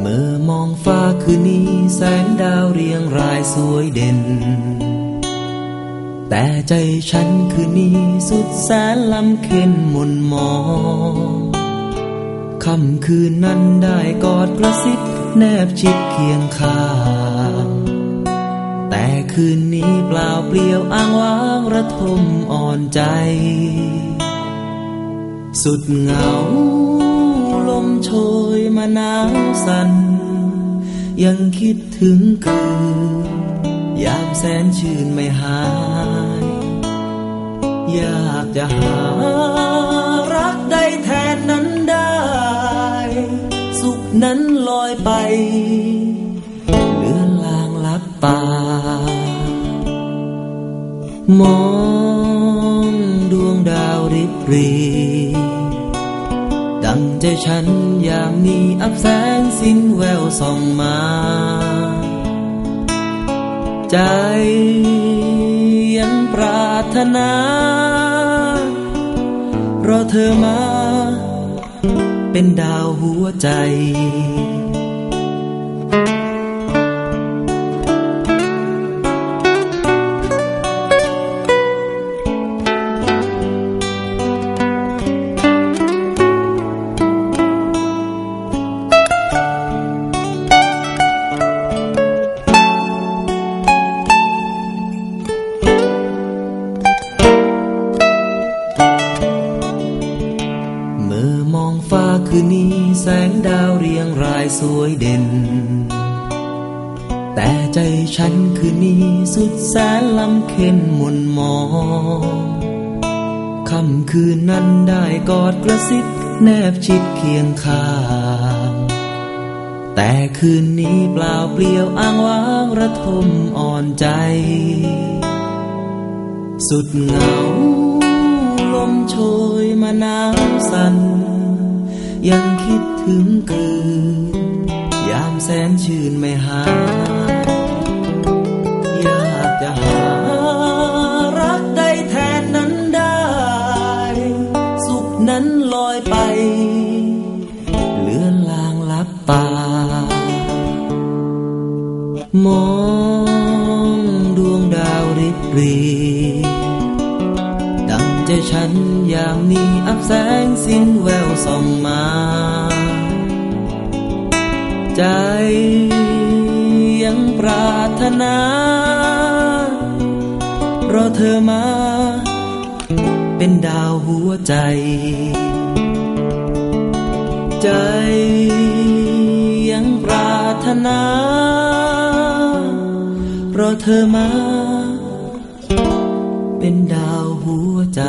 เมื่อมองฟ้าคืนนี้แสงดาวเรียงรายสวยเด่น แต่ใจฉันคือนี้สุดแสนลำเค็นมนมองคำคืนนั้นได้กอดกระซิบแนบชิดเคียงข้างแต่คืนนี้เปล่าเปลี่ยวอ้างว้างระทมอ่อนใจ สุดเหงา มโชยมาหนาวสัน่นยังคิดถึงคืน ยามแสนชื่นไม่หาย อยากจะหารักได้แทนนั้นได้ สุขนั้นลอยไปเลือนลางลับตามองดวงดาวริบรี ใจฉันยามนี้อับแสงสิ้นแววส่องมา ใจยังปรารถนา รอเธอมา เป็นดาวหัวใจ ฟ้าคืนนี้แสงดาวเรียงรายสวยเด่น แต่ใจฉันคืนนี้สุดแสนลำเค็นมนมองค่ำคืนนั้นได้กอดกระซิบแนบชิดเคียงข้างแต่คืนนี้เปล่าเปลี่ยวอ้างว้างระทมอ่อนใจ สุดเหงาลมโชยมาน้ำสัน่น ยังคิดถึงคืน ยามแสนชื่นไม่หายอยากจะหารักได้แทนนั้นได้ สุขนั้นลอยไป เลือนลางลับตามองดวงดาวริบรีดังใจฉันยามนี้อับแสงสิ้นแวว ใจยังปรารถนารอเธอมา เป็นดาวหัวใจ ใจยังปรารถนารอเธอมา เป็นดาวหัวใจ